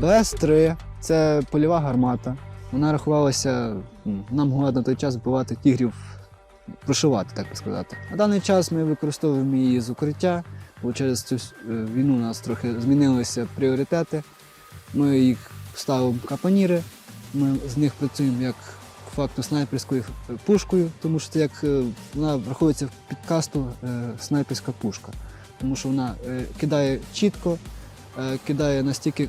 БС-3 це польова гармата. Вона рахувалася, нам могла на той час вбивати тігрів, прошивати, так би сказати. На даний час ми використовуємо її з укриття, бо через цю е, війну у нас трохи змінилися пріоритети. Ми їх ставимо капоніри, ми з них працюємо як факту снайперською е, пушкою, тому що це як е, вона враховується в підкасту снайперська пушка. Тому що вона кидає чітко, кидає настільки,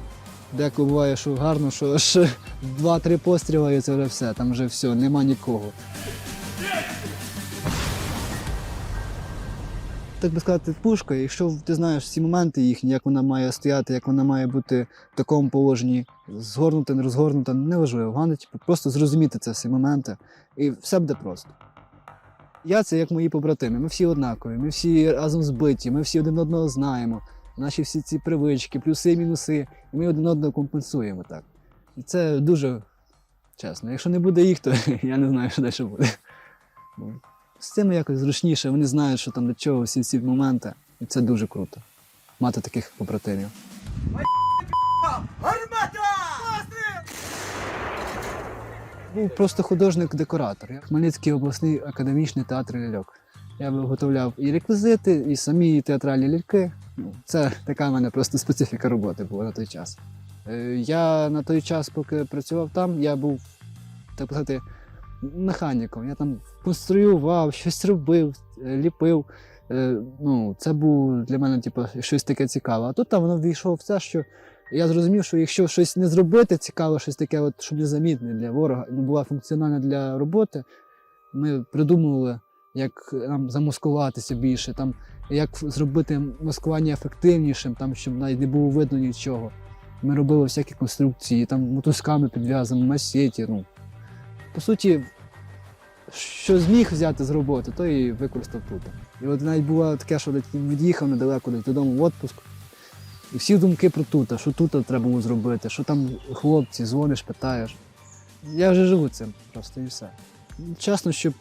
деколи буває, що гарно, що аж два-три постріли і це вже все, там вже все, нема нікого. Так би сказати, пушка, якщо ти знаєш всі моменти їхні, як вона має стояти, як вона має бути в такому положенні, згорнута, не розгорнута, неважливо. Головне, типу, просто зрозуміти це всі моменти, і все буде просто. Я це як мої побратими. Ми всі однакові, ми всі разом збиті, ми всі один одного знаємо. Наші всі ці привички, плюси і мінуси, і ми один одного компенсуємо так. І це дуже чесно. Якщо не буде їх, то я не знаю, що далі буде. З цим якось зручніше, вони знають, що там до чого, всі ці моменти. І це дуже круто. Мати таких побратимів. Був просто художник-декоратор. Хмельницький обласний академічний театр ляльок. Я виготовляв і реквізити, і самі театральні ляльки. Це така в мене просто специфіка роботи була на той час. Е, Я на той час, поки працював там, я був, так сказати, механіком. Я там конструював, щось робив, е, ліпив. Е, Ну, це був для мене типу, щось таке цікаве. А тут там воно війшло в це, що я зрозумів, що якщо щось не зробити цікаве, щось таке, от, щоб незамітне для ворога, не була функціональна для роботи, ми придумували, як нам замаскуватися більше, там, як зробити маскування ефективнішим, там, щоб навіть не було видно нічого. Ми робили всякі конструкції, там мотузками підв'язані, масеті. Ну. По суті, що зміг взяти з роботи, то і використав тут. І от навіть було таке, що від'їхав недалеко десь додому в відпуск. І всі думки про тут, що тут треба було зробити, що там хлопці, дзвониш, питаєш. Я вже живу цим просто і все. Чесно, щоб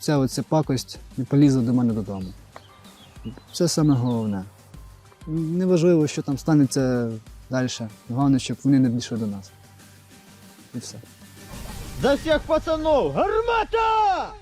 ця оця пакость не полізла до мене додому. Це саме головне. Неважливо, що там станеться далі. Головне, щоб вони не дійшли до нас. І все. За всіх пацанов! Гармата!